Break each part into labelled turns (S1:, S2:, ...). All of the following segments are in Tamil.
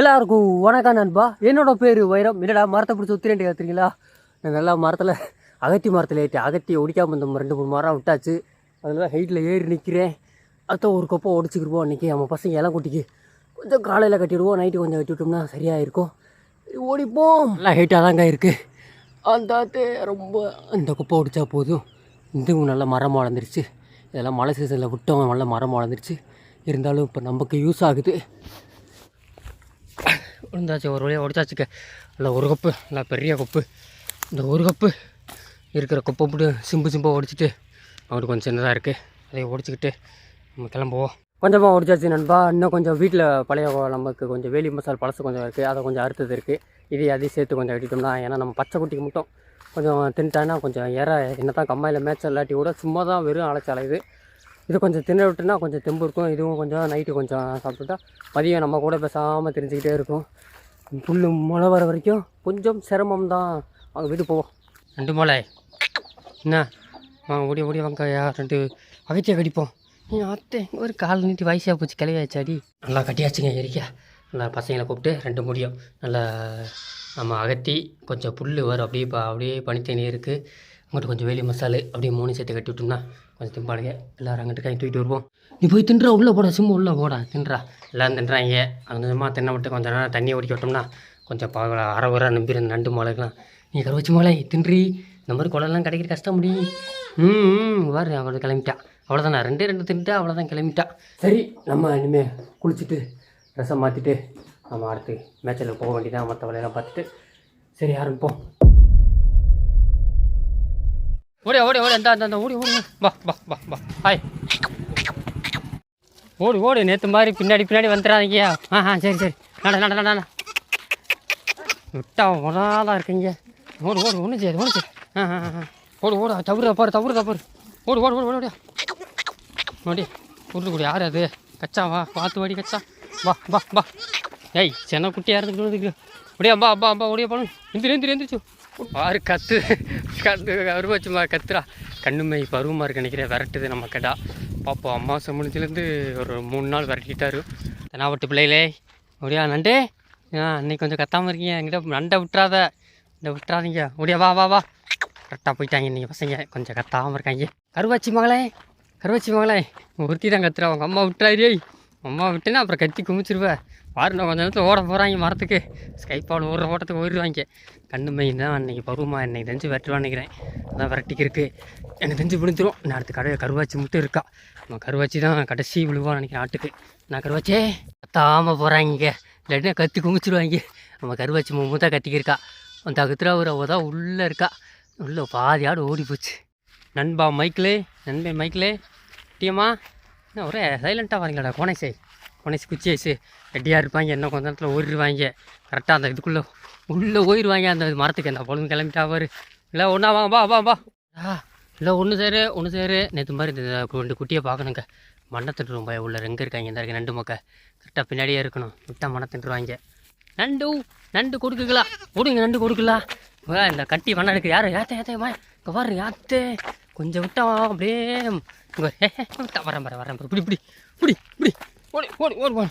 S1: எல்லாருக்கும் வணக்கம் நண்பா. என்னோட பேர் வைரம். என்னடா மரத்தை பிடிச்சி ஒத்துறேன்ட்டு கேத்துறீங்களா நல்லா மரத்தில் அகத்தி மரத்தில் ஏற்றி அகத்தி ஒடிக்காமல் இந்த ரெண்டு மூணு மரம் விட்டாச்சு. அதில் ஹைட்டில் ஏறி நிற்கிறேன் அடுத்த ஒரு கப்பம் உடச்சிக்கிருவோம் அன்றைக்கி நம்ம பசங்க எல்லாம் குட்டிக்கு கொஞ்சம் காலையில் கட்டிவிடுவோம் நைட்டு கொஞ்சம் கட்டி விட்டோம்னா சரியாக இருக்கும் ஓடிப்போம். நல்லா ஹைட்டாக தாங்க இருக்குது அந்த ஆத்து ரொம்ப அந்த குப்பை ஒடிச்சா போதும். இதுவும் நல்ல மரம் வளர்ந்துருச்சு. இதெல்லாம் மழை சீசனில் விட்டோம். நல்ல மரம் வளர்ந்துருச்சு. இருந்தாலும் இப்போ நமக்கு யூஸ் ஆகுது. விழுந்தாச்சு ஒரு வழியாக உடைச்சாச்சுக்க நல்லா ஒரு கப்பு நல்லா பெரிய கப்பு. இந்த ஒரு கப்பு இருக்கிற குப்பை போட்டு சிம்பு சிம்பாக உடைச்சிட்டு அவருக்கு கொஞ்சம் சின்னதாக இருக்குது அதை உடச்சிக்கிட்டு நம்ம கிளம்புவோம். கொஞ்சமாக உடைச்சாச்சு நண்பா. இன்னும் கொஞ்சம் வீட்டில் பழைய நமக்கு கொஞ்சம் வேலி மசால் பழசு கொஞ்சம் இருக்குது அதை கொஞ்சம் அறுத்தது இருக்குது இதை அதையும் சேர்த்து கொஞ்சம் வெட்டிட்டோம்னா ஏன்னா நம்ம பச்சை குட்டிக்கு மட்டும் கொஞ்சம் தின்ட்டானா கொஞ்சம் ஏற என்ன தான் கம்மாயில் மேட்ச் இல்லாட்டி கூட சும்மா தான் வெறும் அலைச்சாலை இது கொஞ்சம் தின்ன விட்டுனா கொஞ்சம் தெம்பு இருக்கும். இதுவும் கொஞ்சம் நைட்டு கொஞ்சம் சாப்பிட்டுட்டா மதியம் நம்ம கூட பேசாமல் தெரிஞ்சுக்கிட்டே இருக்கும். புல் முளை வர வரைக்கும் கொஞ்சம் சிரமம் தான் அவங்க வீட்டு போவோம். ரெண்டு முளை என்ன? வாங்க ஓடி ஓடி வாங்க ரெண்டு அகத்தியாக கடிப்போம் என் அத்தை ஒரு கால் நீட்டி வயசாக போச்சு. கிளவியாச்சாடி. நல்லா கட்டியாச்சுங்க எரிக்கா. நல்லா பசங்களை கூப்பிட்டு ரெண்டு முடியும். நல்லா நம்ம அகத்தி கொஞ்சம் புல் வரும். அப்படியே இப்போ அப்படியே பனித்தண்ணி இருக்குது அங்கிட்டு கொஞ்சம் வேலி மசாலு அப்படியே மூணு சேர்த்து கட்டி விட்டோம்னா கொஞ்சம் திம்பாளுங்க. எல்லோரும் அங்கிட்டு கை தூக்கிட்டு வருவோம். நீ போய் தின்றா உள்ளே போடா சும்மா உள்ளே போடா தின்றா. எல்லோரும் தின்றாங்க. கொஞ்சமாக தின்ன விட்டு கொஞ்சம் நேரம் தண்ணியை ஓடிக்க விட்டோம்னா கொஞ்சம் பா அரை உர நம்பி நண்டு மலைக்கலாம் நீ கருவச்சி மலை தின்றி. இந்த மாதிரி குளம்லாம் கிடைக்கிற கஷ்டம் முடி. ம் ம் வாரு அவள் கிளம்பிட்டா. அவ்வளோதான் நான் ரெண்டே ரெண்டு தின்ட்டா அவ்வளோதான் கிளம்பிட்டா. சரி நம்ம இனிமேல் குளிச்சுட்டு ட்ரெஸ்ஸை மாற்றிட்டு நம்ம அடுத்து மேட்சில் போக வேண்டியதான் மற்ற வேலையெல்லாம் பார்த்துட்டு சரி ஆரம்பிப்போம். ஓடி ஓடி ஓடி அந்த அந்த ஓடி ஓடி பா பா பா வா ஹாய் ஓடு ஓடு நேற்று மாதிரி பின்னாடி பின்னாடி வந்துடாதீங்க ஆ ஆ சரி சரி. நட நட நட நட. விட்டா உடாதான் இருக்குங்க. ஓடு ஓடு ஒன்று சரி ஒன்று சரி ஆ ஆ ஓடு ஓடு தவறு தப்பாரு தவறு தப்பாரு ஓடு ஓடு ஓடு ஓடு ஓடி. உருளுக்குடி யார் அது? கச்சா வா பார்த்து வாடி கச்சா. வா வா வா. ஏய் சென்ன குட்டியாக இருந்துக்கிட்டு அப்படியே அம்பா அம்பா அம்பா ஓடியா போகணும் எந்திரி எந்திரி எந்திரிச்சு. பாரு கத்து கத்து அருவாச்சுமா கத்துறா. கண்ணுமை பருவமாக இருக்கு நினைக்கிறேன் விரட்டுது நம்ம கடா. பாப்போம் அம்மா சம்பளத்துலேருந்து ஒரு மூணு நாள் விரட்டிட்டாரு. தெனாவட்டு பிள்ளைகளே முடியா நண்டே? ஆ இன்னைக்கு கொஞ்சம் கத்தாமல் இருக்கீங்க என்கிட்ட நண்டை விட்டுறாத. இந்த விட்டுறாதீங்க. முடியா வா வா வா. கரெக்டாக போயிட்டாங்க இன்றைக்கி பசங்க. கொஞ்சம் கத்தாமல் இருக்காங்க. கருவாச்சி மகளே கருவாச்சி மகளே. ஒருத்தி தான் கத்துறா. அவங்க அம்மா விட்டுறாரு அம்மா விட்டுனா அப்புறம் கத்தி குமிச்சிருவேன் பாருண்ணா கொஞ்ச நேரத்தில் ஓட போகிறாங்க மரத்துக்கு. ஸ்கைப்பால் ஓடுற ஓட்டத்துக்கு ஓடிடுவாங்க கண்ணு மையம் தான் அன்றைக்கி பருவமா என்னை தெரிஞ்சு விரட்டுவான்னு நினைக்கிறேன். அதான் விரட்டிக்கு இருக்குது எனக்கு தெரிஞ்சு விழுந்துடும் நான் அடுத்து கடை கருவாச்சி மட்டும் இருக்கா. நம்ம கருவாச்சி தான் கடைசி விழுவான்னு நினைக்கிறேன் ஆட்டுக்கு. நான் கருவாச்சே? கத்தாமல் போகிறாங்க இல்லாட்டினா கத்தி குமிச்சிடுவாங்க நம்ம கருவாச்சி மூணு தான் கத்திக்கிருக்கா. அந்த அகத்துல ஒரு தான் உள்ளே இருக்கா. உள்ளே பாதி ஆடு ஓடி போச்சு. நண்பா மைக்கிளே நண்பே மைக்கிளே. டீமா என்ன ஒரே சைலண்ட்டாக வரீங்களாடா கோனேசே குச்சி ஐசு. ரெடியாக இருப்பாங்க என்ன கொஞ்ச நேரத்தில் ஓடிடுவாங்க கரெக்டாக அந்த இதுக்குள்ளே உள்ளே ஓயிடுவாங்க அந்த மரத்துக்கு அந்த பொழுது கிளம்பிட்டா பாரு. இல்லை ஒன்றா வாங்க வா வா வா. ஆ இல்லை ஒன்று சேரு ஒன்று சேரு. நேற்று மாதிரி இந்த ரெண்டு குட்டியை பார்க்கணுங்க. மண்ணை திட்டுருவோம் பய உள்ள எங்கே இருக்காங்க. இந்த இருக்குது நண்டு மக்க. கரெக்டாக பின்னாடியே இருக்கணும். விட்டா மண்ணை திட்டுருவாங்க நண்டு நண்டு கொடுக்குங்களா கொடுங்க நண்டு கொடுக்கலாம் இந்த கட்டி மண்ணை இருக்கு யாரும் ஏத்த ஏத்த இங்கே பாரு யாத்தே கொஞ்சம் விட்டா அப்படியே. ஏ, வரேன் வரேன் வரேன் இப்படி இப்படி இப்படி இப்படி ஓடி ஓடி ஓடி ஓடி.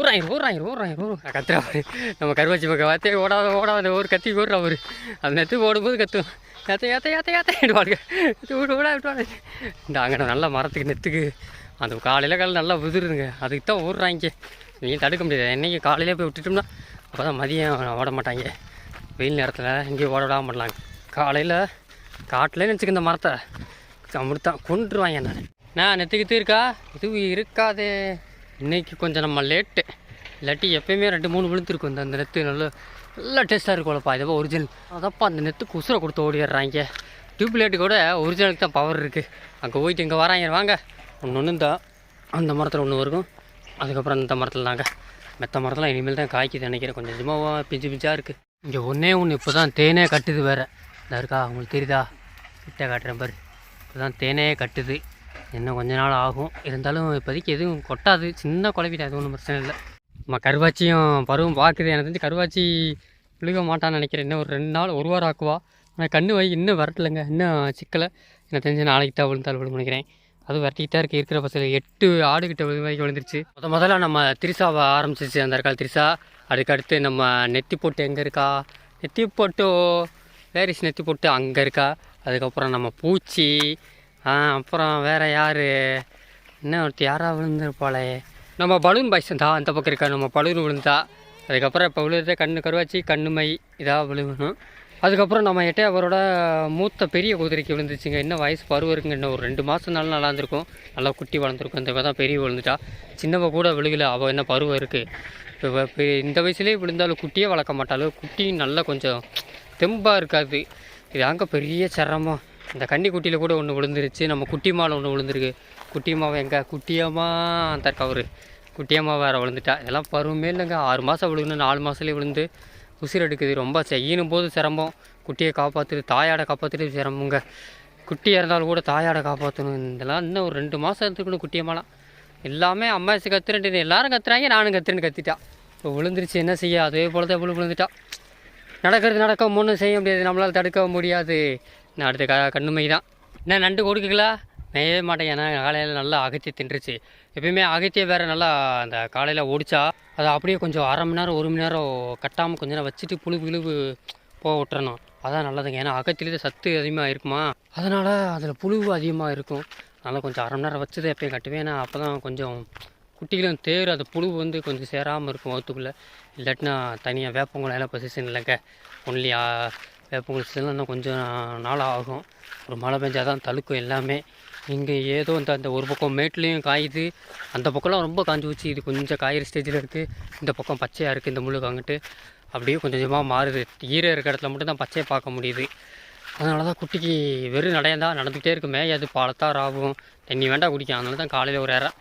S1: ஊராயிரம் ஊராயிரம் ஊராயிரம் ஊர் கத்துறா பாரு. நம்ம கருவாச்சி பக்கம் வாத்தே ஓடாத ஓடாத ஒரு கத்தி ஓடுறா ஒரு அந்த நேரத்துக்கு ஓடும்போது கத்தும். ஏத்த ஏத்த ஏத்த ஏத்த விடுவாங்க விட்டு விட விட்டு இந்த அங்கே நல்ல மரத்துக்கு நெத்துக்கு. அந்த காலையில் காலையில் நல்லா உதிருதுங்க. அதுக்கு தான் ஓடுறாங்க நீங்கள் தடுக்க முடியாது. என்னைக்கு காலையிலே போய் விட்டுட்டோம்னா அப்போ தான் மதியம் ஓட மாட்டாங்க. வெயில் நேரத்தில் எங்கேயும் ஓட விடாம பண்ணலாங்க காலையில் காட்டிலே நினச்சிக்க இந்த மரத்தை. அப்படித்தான் கொண்டுருவாங்க நான் நான் நெத்துக்கிட்டு இருக்கா இது இருக்காதே. இன்றைக்கி கொஞ்சம் நம்ம லேட்டு இல்லாட்டி எப்பயுமே ரெண்டு மூணு விழுந்துருக்கும். இந்த அந்த நெத்து நல்ல நல்லா டேஸ்ட்டாக இருக்கும்லப்பா இதப்போ ஒரிஜினல் அதப்பா அந்த நெத்துக்கு உசுரை கொடுத்து ஓடிடுறாங்க. டியூப்லைட்டு கூட ஒரிஜினலுக்கு தான் பவர் இருக்குது அங்கே போயிட்டு இங்கே வராங்க. வாங்க. ஒன்று ஒன்று தான் அந்த மரத்தில் ஒன்று இருக்கும் அதுக்கப்புறம் அந்த மரத்தில் தாங்க. மெத்த மரத்தில் இனிமேல் தான் காய்க்குது நினைக்கிறேன். கொஞ்சம் கொஞ்சமாக பிஞ்சு பிஞ்சாக இருக்குது இங்கே ஒன்றே ஒன்று இப்போ தான் தேனே கட்டுது வேறு. இந்த இருக்கா? உங்களுக்கு தெரியுதா? கிட்ட காட்டுறேன் பாரு. இப்போ தான் தேனே கட்டுது. இன்னும் கொஞ்ச நாள் ஆகும். இருந்தாலும் இப்போதைக்கு எதுவும் கொட்டாது. சின்ன குழப்பிட்டு அது ஒன்றும் பிரச்சனை இல்லை. நம்ம கருவாச்சியும் பருவம் பார்க்குது. எனக்கு தெரிஞ்சு கருவாச்சி விழுக மாட்டான்னு நினைக்கிறேன். இன்னும் ஒரு ரெண்டு நாள் ஒரு வாரம் ஆக்குவா. ஆனால் கண்ணு வை இன்னும் வரட்டலைங்க. இன்னும் சிக்கலை. எனக்கு தெரிஞ்சு நாளைக்கு தான் விழுந்தால் விழுந்து நினைக்கிறேன். அது வரட்டிக்கிட்டே இருக்கு. இருக்கிற பசங்க எட்டு ஆடு கிட்ட விழுந்து வரைக்கும் விழுந்துருச்சு. முத முதல்ல நம்ம திரிசாவை ஆரம்பிச்சிச்சு. அந்த இருக்கால் திரிசா அதுக்கடுத்து நம்ம நெத்தி போட்டு எங்கே இருக்கா? நெத்தி போட்டு வேரிஸ் நெத்தி போட்டு அங்கே இருக்கா? அதுக்கப்புறம் நம்ம பூச்சி அப்புறம் வேறு யார்? என்ன ஒருத்தர் யாராக விழுந்துருப்பாளே? நம்ம பலூன் பாய்ஸ் தான் அந்த பக்கம் இருக்கா? நம்ம பலூன் விழுந்தா அதுக்கப்புறம் இப்போ விழுது கண்ணு கருவாச்சி கண்ணு மை இதாக விழுகணும் அதுக்கப்புறம் நம்ம எட்டே அவரோட மூத்த பெரிய குதிரைக்கு விழுந்துச்சுங்க. இன்னும் வயசு பருவம் இருக்குங்க இன்னும் ஒரு ரெண்டு மாதம்னாலும் நல்லா இருந்திருக்கும் நல்லா குட்டி வளர்ந்துருக்கும். இந்த தான் பெரிய விழுந்துட்டா. சின்னவ கூட விழுகல அவள் என்ன பருவம் இருக்குது இப்போ இந்த வயசுலேயே விழுந்தாலும் குட்டியே வளர்க்க மாட்டாலும் குட்டியும் நல்லா கொஞ்சம் தெம்பாக இருக்காது. இது அங்கே பெரிய சிரமம். இந்த கன்னி குட்டியில் கூட ஒன்று விழுந்துருச்சு. நம்ம குட்டிமாவில் ஒன்று விழுந்துருக்கு. குட்டியம்மாவை எங்கே? குட்டியம்மா அந்த கவரு குட்டியம்மா வேறு விழுந்துட்டா. இதெல்லாம் பருவமே இல்லைங்க. ஆறு மாதம் விழுகணும் நாலு மாதத்துலேயே விழுந்து உசிர் எடுக்குது. ரொம்ப செய்யணும் போது சிரமம். குட்டியை காப்பாற்றுது தாயாடை காப்பாற்றுறது சிரமங்க. குட்டி இறந்தாலும் கூட தாயாடை காப்பாற்றணும் இதெல்லாம் இன்னும் ஒரு ரெண்டு மாதம் இருந்துக்கணும் குட்டியம்மாலாம் எல்லாமே அம்மாச்சி கத்துறேன் எல்லாரும் கத்துறாங்க. நானும் கத்துறேன்னு கத்திட்டா. இப்போ விழுந்துருச்சு. என்ன செய்ய? அதே போல தான் விழு விழுந்துட்டா. நடக்கிறது நடக்க ஒன்றும் செய்ய முடியாது. நம்மளால் தடுக்க முடியாது. நான் அடுத்த க கண்ணுமை தான். என்ன நண்டு கொடுக்குங்களா? மேயவே மாட்டேன். ஏன்னா காலையில் நல்லா அகத்தி தின்றுச்சு. எப்பயுமே அகத்தியை வேறு நல்லா அந்த காலையில் ஓடிச்சா அதை அப்படியே கொஞ்சம் அரை மணி நேரம் ஒரு மணி நேரம் கட்டாமல் கொஞ்ச நேரம் வச்சுட்டு புழு புழுவு போக விட்டுறணும். அதான் நல்லதுங்க. ஏன்னா அகத்திலே சத்து அதிகமாக இருக்குமா? அதனால் அதில் புழுவு அதிகமாக இருக்கும். அதனால் கொஞ்சம் அரை மணி நேரம் வச்சதை எப்பயும் கட்டுவேன். ஏன்னா அப்போ தான் கொஞ்சம் குட்டிகளும் தேர் அந்த புழு வந்து கொஞ்சம் சேராமல் இருக்கும் வகுத்துக்குள்ளே இல்லாட்டினா தனியாக வேப்பங்குளம் எல்லாம் இப்போ சீசன் இல்லைங்க ஒன்லி வேப்பங்குடி சீசன்லாம் இன்னும் கொஞ்சம் நாள் ஆகும். ஒரு மழை பெஞ்சால் தான் தழுக்கும் எல்லாமே. இங்கே ஏதோ இந்த அந்த ஒரு பக்கம் மேட்லேயும் காயுது. அந்த பக்கம்லாம் ரொம்ப காஞ்சி வச்சு இது கொஞ்சம் காயிற ஸ்டேஜில் இருக்குது இந்த பக்கம் பச்சையாக இருக்குது இந்த முள்ளு காங்கிட்டு அப்படியே கொஞ்சம் கொஞ்சமாக மாறுது. ஈர இருக்கிற இடத்துல மட்டும் தான் பச்சையை பார்க்க முடியுது. அதனால தான் குட்டிக்கு வெறும் நடையந்தா நடந்துக்கிட்டே இருக்கு. மேயாது பாலத்தான் ராகும் தண்ணி வேண்டாம் குடிக்கும். அதனால தான் காலையில் ஒரு இறம்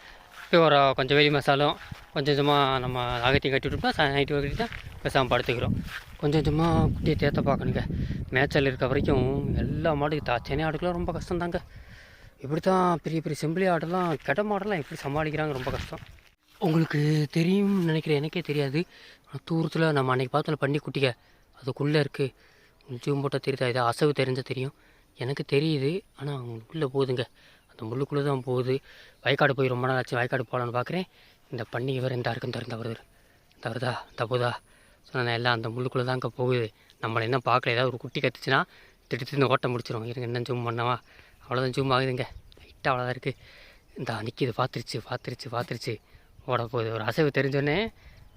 S1: இப்போ ஒரு கொஞ்சம் வெளி மசாலும் கொஞ்சம் கொஞ்சமாக நம்ம அகத்தையும் கட்டி விட்டோம்னா நைட்டு கட்டிட்டு பேசாமல் படுத்துக்கிறோம். கொஞ்சம் கொஞ்சமாக குட்டியை தேத்த பார்க்கணுங்க. மேய்ச்சல் இருக்க வரைக்கும் எல்லா மாடு தா சென்னை ரொம்ப கஷ்டம் தாங்க இப்படி தான் பெரிய பெரிய செம்பிளி ஆடெல்லாம் கெட்ட மாடெல்லாம் எப்படி சமாளிக்கிறாங்க ரொம்ப கஷ்டம். உங்களுக்கு தெரியும் நினைக்கிறேன். எனக்கே தெரியாது. ஆனால் தூரத்தில் நம்ம அன்றைக்கி பார்த்தோம்ல பண்ணி குட்டிக்க அதுக்குள்ளே இருக்குது ஜூம் போட்டால் தெரியுதா? இது அசவு தெரிஞ்சால் தெரியும். எனக்கு தெரியுது. ஆனால் அவங்களுக்குள்ளே போகுதுங்க. அந்த முள்ளுக்குள்ளே தான் போகுது. வயக்காடு போய் ரொம்ப நாள் ஆச்சு. வயக்காடு போகலான்னு பார்க்குறேன் இந்த பண்ணி வேறு இந்த இருக்குன்னு திறந்த வருது இந்த வருதா? இந்த போதா? சொன்னேன் எல்லாம் அந்த முள்ளுக்குள்ளே தான் அங்கே போகுது. நம்மளை என்ன பார்க்கல. ஏதாவது ஒரு குட்டி கத்துச்சுன்னா திட்டு இந்த ஓட்ட முடிச்சிடும் இருங்க என்ன ஜூம் பண்ணவா? அவ்வளோதான் ஜூம் ஆகுதுங்க. லைட்டாக அவ்வளோதான் இருக்குது இந்த நிற்கிது பார்த்துருச்சு பார்த்துருச்சு பார்த்துருச்சு. ஓட போகுது. ஒரு அசைவு தெரிஞ்சோடனே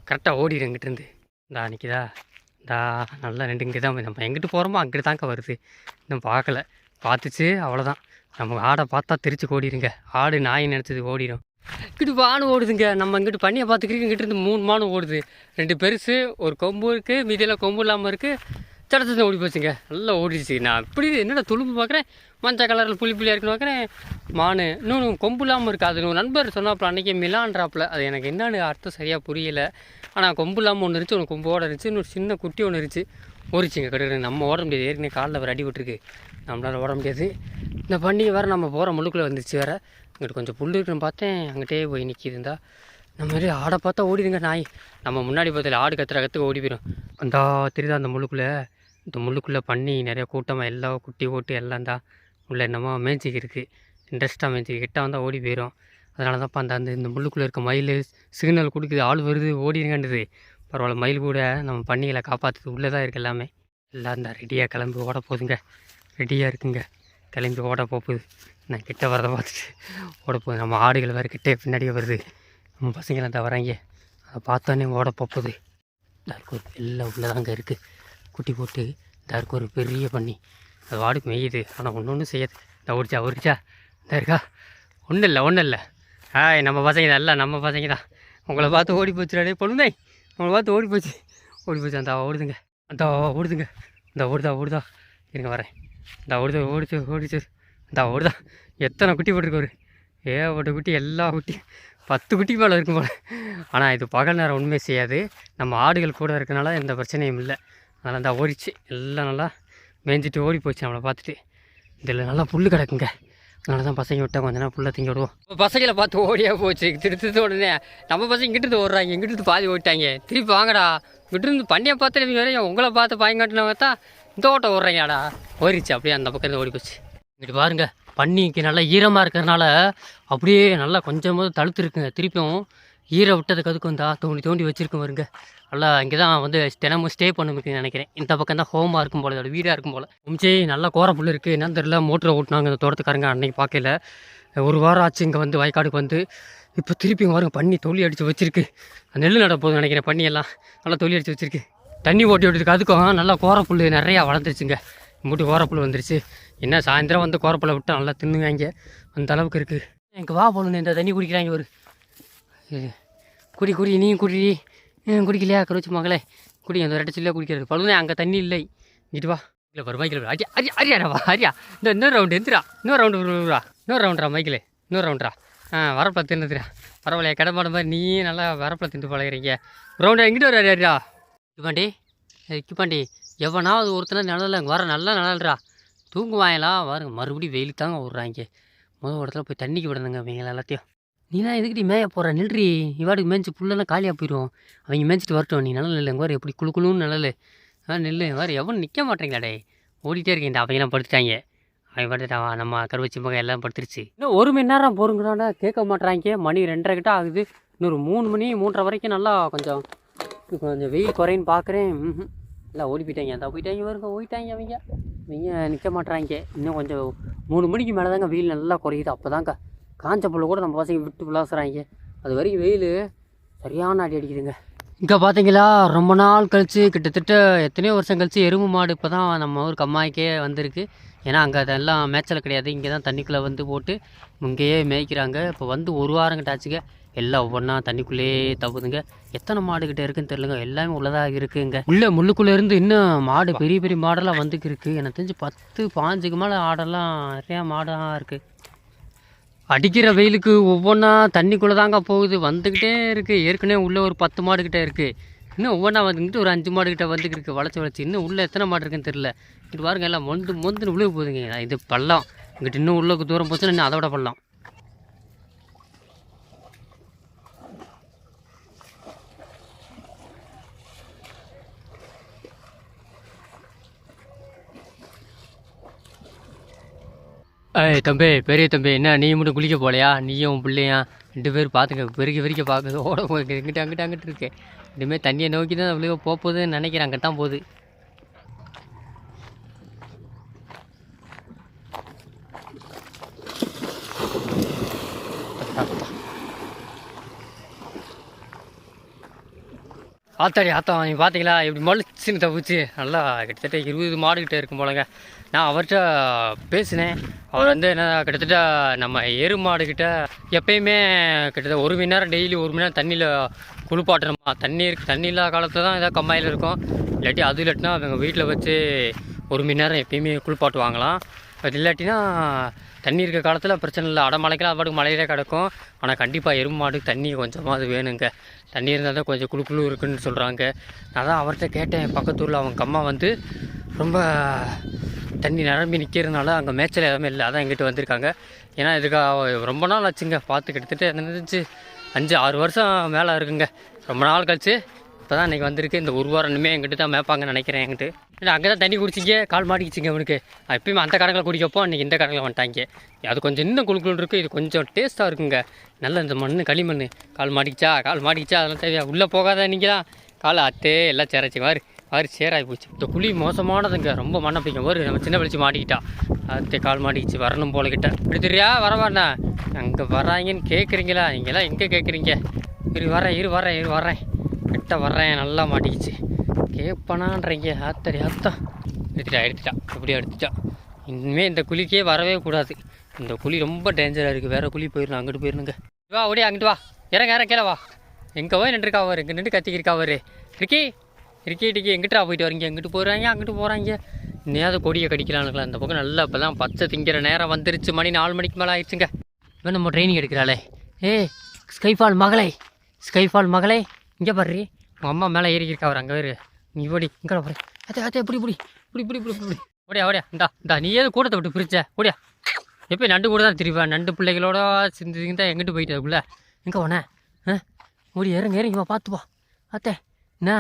S1: கரெக்டாக ஓடிடு இங்கிட்டிருந்து இந்தா நிற்கிதா இந்தா நல்லா ரெண்டு இங்கே தான் நம்ம எங்கிட்டு போகிறோமோ அங்கிட்டு தாங்க வருது. இன்னும் பார்க்கல. பார்த்துச்சு அவ்வளோதான் நம்ம ஆடை பார்த்தா திருச்சி ஓடிடுங்க ஆடு நாய் நினச்சது ஓடிடும் இங்கிட்டு வானு ஓடுதுங்க. நம்ம இங்கிட்டு பண்ணியை பார்த்துக்கிறீங்க இங்கிட்டு இருந்து மூணு மானு ஓடுது. ரெண்டு பெருசு ஒரு கொம்பு இருக்குது மீதியெல்லாம் கொம்பு இல்லாமல் இருக்குது சடத்தை ஓடி போச்சுங்க. நல்லா ஓடிடுச்சு. நான் இப்படி என்னடா துளும்பு பார்க்குறேன் மஞ்சள் கலரில் புளி புளியாக இருக்குன்னு பார்க்குறேன் மானு. இன்னொன்று கொம்பு இல்லாமல் இருக்குது அது ஒரு நண்பர் சொன்னாப்புல அன்றைக்கி மிலான்றாப்புல. அது எனக்கு என்னன்னு அர்த்தம் சரியாக புரியலை. ஆனால் கொம்பு இல்லாமல் ஒன்று இருந்துச்சு ஒன்று கொம்போட இருந்துச்சு இன்னொரு சின்ன குட்டி ஒன்று இருந்துச்சு. ஓடிச்சுங்க கிடையாது நம்ம ஓட முடியாது. ஏற்கனவே காலில் ஒரு அடி விட்டுருக்கு. நம்மளால் ஓட முடியாது. இந்த பண்டிகை வேறு நம்ம போகிற முழுக்குள்ளே வந்துருச்சு வேறு. இங்கிட்டு கொஞ்சம் புல் இருக்குன்னு பார்த்தேன். அங்கிட்டே போய் நிற்கிதுந்தா நம்ம மாதிரி ஆடை பார்த்தா ஓடிடுங்க நாய். நம்ம முன்னாடி பார்த்தல ஆடு கத்துற கற்றுக்க ஓடி போயிடும் அந்த தெரியுதா அந்த முழுக்குள்ளே இந்த முள்ளுக்குள்ளே பண்ணி நிறையா கூட்டமாக எல்லாம் குட்டி ஓட்டு எல்லாம் தான் உள்ள என்னமோ மேய்ச்சிக்கு இருக்குது இன்ட்ரெஸ்ட்டாக மேய்ச்சிக்கு கிட்ட வந்தால் ஓடி போயிடும் அதனால தான்ப்பா அந்த அந்த இந்த முள்ளுக்குள்ளே இருக்க மயில் சிக்னல் கொடுக்குது. ஆள் வருது ஓடிடுங்கன்றது. பரவாயில்ல மயில் கூட நம்ம பண்ணிகளை காப்பாற்றுறது உள்ளே தான் இருக்குது எல்லாமே எல்லாம் இந்த ரெடியாக கிளம்பி ஓட போதுங்க ரெடியாக இருக்குங்க. கிளம்பி ஓட போகுது. நான் கிட்ட வரதை பார்த்துட்டு ஓட போகுது. நம்ம ஆடுகள் வேறு கிட்டே பின்னாடியே வருது. நம்ம பசங்களாம் தான் வராங்க. அதை பார்த்தோன்னே ஓட போகுது. இதற்கு ஒரு எல்லாம் உள்ளே தாங்க இருக்குது குட்டி போட்டு இதற்கு பெரிய பண்ணி. அது வாடு மேயுது. ஆனால் ஒன்று ஒன்றும் செய்யாது. இந்த ஓடிச்சா ஓடிச்சா இந்த இருக்கா? ஒன்றும் இல்லை ஒன்றும் இல்லை. ஆய் நம்ம பசங்க தான். எல்லாம் நம்ம பசங்க தான். உங்களை பார்த்து ஓடி போச்சுடா பொண்ணுமே. உங்களை பார்த்து ஓடி போச்சு. ஓடி போச்சு. அந்த ஓடுதுங்க. அந்த ஓடுதுங்க. இந்த ஓடுதா ஓடுதா? இருங்க வரேன். இந்த ஓடுது ஓடுது ஓடுது இந்த ஓடுதா. எத்தனை குட்டி போட்டுருக்கு ஒரு ஏகப்பட்ட குட்டி எல்லா குட்டி. பத்து குட்டி மேலே இருக்கும் போல. ஆனால் இது பகல் நேரம் உண்மை செய்யாது. நம்ம ஆடுகள் கூட இருக்கனால எந்த பிரச்சனையும் இல்லை. அதனால் இந்த ஓடிச்சு. எல்லாம் நல்லா மேய்ஞ்சிட்டு ஓடி போச்சு நம்மளை பார்த்துட்டு. இதில் நல்லா புல் கிடக்குங்க. அதனால தான் பசங்க விட்டா கொஞ்ச நேரம் புல்லை திங்க விடுவோம். இப்போ பசங்களை பார்த்து ஓடியா போச்சு. திருத்தது உடனே. நம்ம பசங்க இங்கிட்டு ஓடுறாங்க. இங்கிட்டு பாதி ஓட்டாங்க திருப்பி வாங்கடா. இங்கிட்டு இருந்து பண்ணியை பார்த்து நீங்கள் வரையும் உங்களை பார்த்து பாயங்காட்டினவங்க தான் தோட்டம் விட்றீங்கடா ஓடுறீங்கடா ஓடிச்சு அப்படியே அந்த பக்கம் ஓடி போச்சு இங்கிட்டு பாருங்கள் பன்னிக்கு நல்லா ஈரமாக இருக்கிறதுனால அப்படியே நல்லா கொஞ்சமாவது தழுத்து இருக்குங்க திருப்பியும் ஈர விட்டதுக்கு அதுக்கு வந்தா தோண்டி தோண்டி வச்சுருக்கோம் வருங்க நல்லா இங்கே தான் வந்து தினமும் ஸ்டே பண்ணுக்கு நினைக்கிறேன். இந்த பக்கம் தான் ஹோமாக இருக்கும் போல இதோட வீடாக இருக்கும் போல். உம்ச்சி நல்லா கோர புல் இருக்குது என்னன்னு தெரியல மோட்டரை ஓட்டினாங்க இந்த தோட்டத்துக்காரங்க அன்னைக்கு பார்க்கல. ஒரு வாரம் ஆச்சு இங்கே வந்து வயக்காடுக்கு வந்து. இப்போ திருப்பி இங்க பாருங்க பண்ணி தொல்லி அடித்து வச்சிருக்கு. நெல் நட போகுது நினைக்கிறேன் பண்ணியெல்லாம். நல்லா தொல்லி அடித்து வச்சிருக்கு. தண்ணி ஓட்டி விட்டுருக்கு அதுக்கும் நல்லா கோரப்புல் நிறையா வளர்ந்துருச்சுங்க. மூட்டு கோரப்புல் வந்துருச்சு. என்ன சாயந்தரம் வந்து கோரப்புல விட்டு நல்லா தின்னுங்க அந்த அளவுக்கு இருக்குது எனக்கு வா போகணும் இந்த தண்ணி குடிக்கிறாங்க ஒரு குடி குடி நீயும் குடி. குடிக்கலையா கருவச்சி மகளே? குடி அந்த ரெட்டை சில்லையாக குடிக்கிறது. பழுதுனே அங்கே தண்ணி இல்லை. இங்கிட்டு வா. இல்லை ஒரு மைக்கில் அரியா அரியா அரியாடா வா அரியா. இந்த இன்னொரு ரவுண்டு எந்திரா. இன்னொரு ரவுண்டு வருவா இன்னொரு ரவுண்டா மைக்கில். இன்னொரு ரவுண்டா ஆ வரப்பில் தின்னுதுரா பரவாயில்லையா கிடமாட மாதிரி நீ நல்லா வரப்பில் தின்னு பழகிறீங்க. ரவுண்டா எங்கிட்ட வர அரியா. கிப்பாண்டி கிப்பாண்டி எவனாவது ஒருத்தனை நிழல வர நல்லா நிழல்றா. தூங்குவாயலாம் வாருங்க மறுபடியும் வெயில் தாங்க விட்றாங்க முதல் இடத்துல போய் தண்ணிக்கு விடணுங்க அவங்க எல்லாத்தையும். நீலாம் எதுக்கிட்டி மேய போகிற நில்றி இவாடுக்கு மேய்ச்சி புல்லெல்லாம் காலியாக போயிடும் அவங்க மேய்ச்சிட்டு வரட்டும் நீ நல்ல இல்லை வேறு எப்படி குளு குளுன்னு நல்ல ஆ நெல்லு வேறு எவன் நிற்க மாட்டேங்களாடே ஓடிட்டே இருக்கேன்டா எல்லாம் படுத்துட்டாங்க. அவன் படுத்துட்டான் நம்ம கருவச்சி மகன் எல்லாம் படுத்துருச்சு. இன்னும் ஒரு மணி நேரம் போருங்கிறாண்டா கேட்க மாட்டேறாங்க மணி ரெண்டரை கிட்ட ஆகுது. இன்னொரு மூணு மணி மூன்றரை வரைக்கும் நல்லா கொஞ்சம் கொஞ்சம். வெயில் குறைன்னு பார்க்குறேன் எல்லாம் ஓடி போயிட்டாங்க. அந்த போயிட்டாங்க வருங்க ஓடிட்டாங்க அவங்க. அவங்க நிற்க மாட்றாங்க. இன்னும் கொஞ்சம் மூணு மணிக்கு மேலே தாங்க வெயில் நல்லா குறையுது. அப்போ தாங்க காஞ்ச புல்ல கூட நம்ம பசங்க விட்டு விளாசுறாங்க. அது வரைக்கும் வெயில் சரியான அடி அடிக்குதுங்க. இங்கே பார்த்தீங்களா ரொம்ப நாள் கழித்து கிட்டத்தட்ட எத்தனையோ வருஷம் கழித்து எருமை மாடு இப்போ தான் நம்ம ஊர் கம்மாய்க்கே வந்திருக்கு. ஏன்னா அங்கே அதெல்லாம் மேய்ச்சல் கிடையாது. இங்கே தான் தண்ணிக்குள்ளே வந்து போட்டு இங்கேயே மேய்க்கிறாங்க. இப்போ வந்து ஒரு வாரம் கிட்ட ஆச்சுங்க. எல்லாம் ஒவ்வொன்றா தண்ணிக்குள்ளேயே தவுதுங்க. எத்தனை மாடு கிட்ட இருக்குன்னு தெரியலங்க. எல்லாமே உள்ளதாக இருக்குங்க. உள்ள முள்ளுக்குள்ளே இருந்து இன்னும் மாடு பெரிய பெரிய மாடெல்லாம் வந்துக்கு இருக்கு. எனக்கு தெரிஞ்சு பத்து பாஞ்சுக்கு மேலே ஆடெல்லாம் நிறையா மாடாக இருக்குது அடிக்கிற வெயிலுக்கு ஒவ்வொன்றா தண்ணிக்குள்ளே தாங்க போகுது. வந்துக்கிட்டே இருக்குது ஏற்கனவே உள்ளே ஒரு பத்து மாடு கிட்ட இருக்குது இன்னும் ஒவ்வொன்றா வந்துக்கிட்டு ஒரு அஞ்சு மாடு கிட்ட வந்துக்கிட்டு இருக்கு. வளைச்சி வளைச்சி இன்னும் உள்ளே எத்தனை மாடு இருக்குன்னு தெரியல. இது பாருங்க எல்லாம் மொந்து மொந்துன்னு விழுக போகுதுங்க. இது பள்ளம். இங்கிட்டு இன்னும் உள்ளக்கு தூரம் போச்சுன்னா இன்னும் அதோட பள்ளம். ஏய் தம்பி பெரிய தம்பி என்ன நீ மட்டும் குளிக்க போலையா? நீயும் உன் பிள்ளையா ரெண்டு பேரும் பார்த்துக்க பெருக்கி பெருக்கி பார்க்குது ஓட போகுது இங்கிட்ட அங்கிட்ட அங்கிட்டு இருக்கு. இனிமேல் தண்ணியை நோக்கி தான் அவ்வளோ போகுதுன்னு நினைக்கிறேன் அங்கே தான் போகுது. ஆத்தாடி ஆத்தா நீங்கள் பார்த்தீங்களா? இப்படி மலிச்சுன்னு தவிச்சு நல்லா கிட்டத்தட்ட இருபது மாடுகிட்ட இருக்கும் போலங்க. நான் அவர்கிட்ட பேசினேன். அவர் வந்து என்ன கிட்டத்தட்ட நம்ம எரு மாடுக்கிட்ட எப்பயுமே கிட்டத்தட்ட ஒரு மணி நேரம் டெய்லி ஒரு மணி நேரம் தண்ணியில் குளிப்பாட்டணுமா? தண்ணி தண்ணி இல்லாத காலத்தில் தான் ஏதாவது கம்மாயில் இருக்கும். இல்லாட்டி அது இல்லாட்டினா அவங்க வீட்டில் வச்சு ஒரு மணி நேரம் எப்பயுமே குளிப்பாட்டுவாங்களாம். அது இல்லாட்டினா தண்ணி இருக்க காலத்தில் பிரச்சனை இல்லை. அடமலைக்கெல்லாம் அது பாட்டுக்கு மலையிலே கிடக்கும். ஆனால் கண்டிப்பாக எறும்பு மாட்டுக்கு தண்ணி கொஞ்சமாக அது வேணுங்க. தண்ணி இருந்தால் தான் கொஞ்சம் குளு குளு இருக்குன்னு சொல்கிறாங்க நான் தான் அவர்கிட்ட கேட்டேன். பக்கத்தூரில் அவங்க அம்மா வந்து ரொம்ப தண்ணி நிரம்பி நிற்கிறதுனால அங்கே மேய்ச்சல் எதுவுமே இல்லை. அதான் எங்கிட்ட வந்திருக்காங்க. ஏன்னா இதுக்காக ரொம்ப நாள் ஆச்சுங்க. பார்த்து கிட்டத்தட்ட இருந்துச்சு? அஞ்சு ஆறு வருஷம் மேலே இருக்குங்க. ரொம்ப நாள் கழிச்சு இப்போ தான் இன்றைக்கி வந்திருக்கு. இந்த ஒரு வாரம் இனிமேல் எங்கிட்ட தான் மேய்ப்பாங்கன்னு நினைக்கிறேன் என்கிட்ட. இல்லை அங்கே தான் தண்ணி குடிச்சிங்க. கால் மாட்டிக்கிச்சிங்க அவனுக்கு எப்பயுமே அந்த கணக்கில் குடிக்கப்போ அன்றைக்கி இந்த கணக்கில் வந்துட்டாங்க. அது கொஞ்சம் இன்னும் குழுக்குள் இருக்குது இது கொஞ்சம் டேஸ்ட்டாக இருக்குங்க. நல்ல இந்த மண் களிமண் கால் மாட்டிக்கிச்சா? கால் மாட்டிக்கிச்சா? அதெல்லாம் தேவையா? உள்ளே போகாத நீக்கலாம் காலை அத்தே எல்லாம் சேராச்சு வாரு சேராகி போச்சு. இந்த குழி மோசமானதுங்க. ரொம்ப மண்ணை பிடிக்கும் ஒரு நம்ம சின்ன வெளிச்சு மாட்டிக்கிட்டா. அத்தே கால் மாட்டிக்கிச்சு. வரணும் போல இப்படி தெரியா? வரவாண்ணா அங்கே வராங்கன்னு கேட்குறீங்களா நீங்களாம் எங்கே கேட்குறீங்க இரு வரேன் இரு வரேன் இரு வரேன். கிட்ட வர்றேன் நல்லா மாட்டிக்கிச்சு. கேட்பனான்றீங்க ஆத்தரி ஆத்தா. எடுத்துட்டா எடுத்துட்டா. அப்படியே எடுத்துட்டா. இனிமேல் இந்த குழிக்கே வரவே கூடாது. இந்த குழி ரொம்ப டேஞ்சராக இருக்குது வேறு குழி போயிடணும் அங்கிட்டு போயிடணுங்க வா அப்படியே அங்கிட்டு வா. இறங்க இறங்க கீழே வா. எங்கே போய் நின்றுருக்கா அவர் இங்கே நின்று கத்திக்கிருக்கா அவர் இருக்கி இருக்கி டிக்கி எங்கிட்டா போயிட்டு வரீங்க? எங்கிட்டு போகிறாங்க அங்கிட்டு போகிறாங்க இன்னையாவது கொடியை கடிக்கலானுங்களா? இந்த பக்கம் நல்லா இப்போ தான் பச்சை திங்கிற நேரம் வந்துருச்சு. மணி நாலு மணிக்கு மேலே ஆயிடுச்சுங்க. இப்போ நம்ம ட்ரைனிங் எடுக்கிறாளே. ஏய் ஸ்கைஃபால் மகளே. ஸ்கைஃபால் மகளே. இங்கே பாரு. உங்கள் அம்மா மேலே ஏறிக்கிருக்கா அவர் அங்கே வேறு நீ ஓடி இங்கே போகிறேன் அதே அதே இப்படி இப்படி இப்படி இப்படி இப்படி இப்படி ஓடியா ஓடியா. இந்தா இந்தா நீ ஏதோ கூட்டத்தை விட்டு பிரிச்ச? ஓடியா. எப்போ நண்டு கூட தான் திரிவா நண்டு பிள்ளைகளோட சிந்திங்க தான் எங்கிட்டு போயிட்டு அதுக்குள்ளே? எங்கே போனேன் ஆ? ஓடி இறங்க இறங்கி பார்த்துப்பா பார்த்து அத்தே என்ன?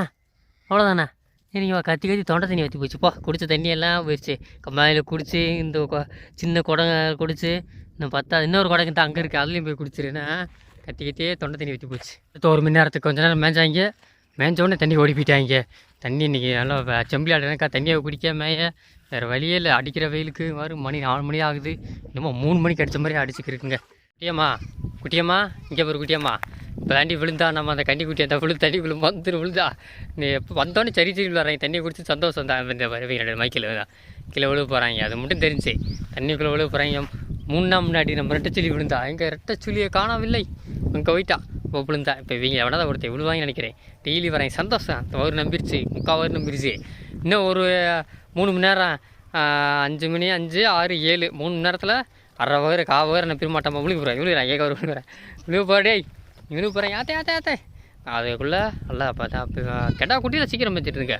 S1: அவ்வளோதானே நீங்கள் வா கத்தி கத்தி தொண்டை தண்ணி வற்றி போச்சு. போ தண்ணியெல்லாம் தண்ணி போயிடுச்சு. கம்மாயில் குடிச்சு இந்த சின்ன குடங்க குடிச்சு இன்னும் பத்தா இன்னொரு குடம் தான் அங்கே இருக்குது அதுலேயும் போய் குடிச்சிருன்னா கத்தி கத்தியே தொண்டை தண்ணி ஊற்றி போச்சு. அடுத்த ஒரு மணி நேரத்துக்கு கொஞ்ச நேரம் மேஞ்சாங்க. மேஞ்சோடனே தண்ணி ஓடி போயிட்டாங்க. தண்ணி இன்றைக்கி நல்லா வ- ஆடுனாக்கா தண்ணியை குடிக்க மேய. வேறு வழியே இல்லை. அடிக்கிற வெயிலுக்கு மாதிரி மணி நாலு மணி ஆகுது. இன்னமும் மூணு மணிக்கு அடித்த மாதிரி அடிச்சுக்கிருக்குங்க. குட்டியம்மா குட்டியம்மா இங்கே ஒரு குட்டியம்மா. இப்போ தாண்டி விழுந்தா நம்ம அந்த கண்ணி குட்டி அந்த விழு தண்ணி விழும் வந்து விழுந்தா. நீ எப்போ வந்தோடனே சரி சரி வர்றாங்க தண்ணி குடிச்சு சந்தோஷம் தான். இந்த வரவங்க மைக்கில் கீழே விழுவ போகிறாங்க அது மட்டும் தெரிஞ்சு. தண்ணிக்குள்ளே விழுவ போகிறாங்க மூணு நாள் முன்னாடி நம்ம ரெட்டை விழுந்தா. எங்கள் ரெட்டை காணவில்லை. அங்கே போயிட்டா. இப்போ விழுந்தா. இப்போ இவங்க எவனாவது ஒருத்தர் விழுவாங்கன்னு நினைக்கிறேன். டெய்லி வரேன் சந்தோஷம். ஒரு நம்பிருச்சு. முக்கால் ஒரு நம்பிருச்சு. இன்னும் ஒரு மூணு மணி நேரம். அஞ்சு மணி அஞ்சு ஆறு ஏழு. மூணு மணி நேரத்தில் அரை வகை காவகர் வயிறு நான் பிரிமாட்டாமல் விழுக விழுகிறேன். ஏக ஒரு விழுகிறேன். விழுவ போடே விழுக போகிறேன் யாத்தே யாத்தே யாத்தே? அதுக்குள்ளே நல்லா பார்த்தா கெட்டா குட்டியில் சீக்கிரம் மேய்ச்சிட்டு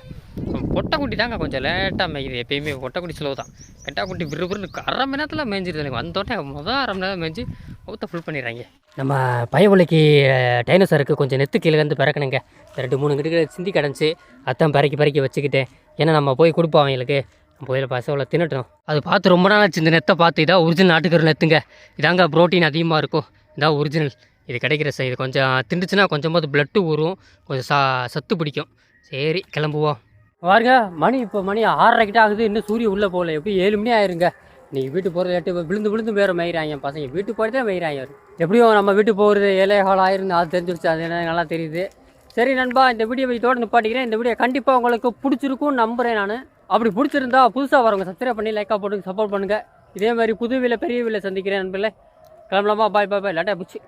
S1: பொட்டை குட்டி தாங்க கொஞ்சம் லேட்டாக மேய்க்குது எப்பயுமே பொட்டை குட்டி ஸ்லோ தான். கெட்டா குட்டி விறுவிறுன்னு அரை மணி நேரத்தில் மேய்ஞ்சிருது எனக்கு. வந்தோடனே மொதல் அரை மணி நேரம் மேய்ஞ்சி மொத்த ஃபுல் பண்ணிடுறாங்க. நம்ம பயவுலைக்கு டைனோசருக்கு கொஞ்சம் நெத்து கீழே வந்து பிறக்கணுங்க. ரெண்டு மூணு கிட்ட சிந்தி கிடந்துச்சு. அதான் பறக்கி பறக்கி வச்சுக்கிட்டேன். ஏன்னா நம்ம போய் கொடுப்போம் அவங்களுக்கு. போயில் பசவளை தின்னட்டும். அது பார்த்து ரொம்ப நாள் ஆச்சு இந்த நெத்தை பார்த்து இதான் ஒரிஜினல் நாட்டுக்கரு நெத்துங்க. இதாங்க ப்ரோட்டீன் அதிகமாக இருக்கும். இதான் ஒரிஜினல் இது கிடைக்கிற சார் இது கொஞ்சம் திண்டுச்சுன்னா கொஞ்சமாவது பிளட்டு ஊறும். கொஞ்சம் சா சத்து பிடிக்கும். சரி கிளம்புவோம். பாருங்க மணி இப்போ மணி ஆறரை கிட்ட ஆகுது. இன்னும் சூரியன் உள்ளே போகல. எப்படி ஏழு மணி ஆயிருங்க. நீங்கள் வீட்டுக்கு போகிறது லேட்டு விழுந்து விழுந்து வேறு மயிறாங்க. பசங்க வீட்டுக்கு போகிறதே மயிறாங்க எப்படியும் நம்ம வீட்டுக்கு போகிறது ஏழை ஹால் ஆயிருந்து அது தெரிஞ்சிருச்சு. அது என்ன நல்லா தெரியுது. சரி நண்பா இந்த வீடியோ இதோட நிப்பாட்டிக்கிறேன். இந்த வீடியோ கண்டிப்பாக உங்களுக்கு பிடிச்சிருக்கும்னு நம்புகிறேன் நான். அப்படி பிடிச்சிருந்தா புதுசாக வரவங்க சப்ஸ்கிரைப் பண்ணி லைக்காக போட்டு சப்போர்ட் பண்ணுங்கள் இதே மாதிரி புது வீல பெரிய வீல சந்திக்கிறேன் நண்பர்களே. கிளம்பலாமா? பாய் பாய் பாய் லேட்டாக போச்சு.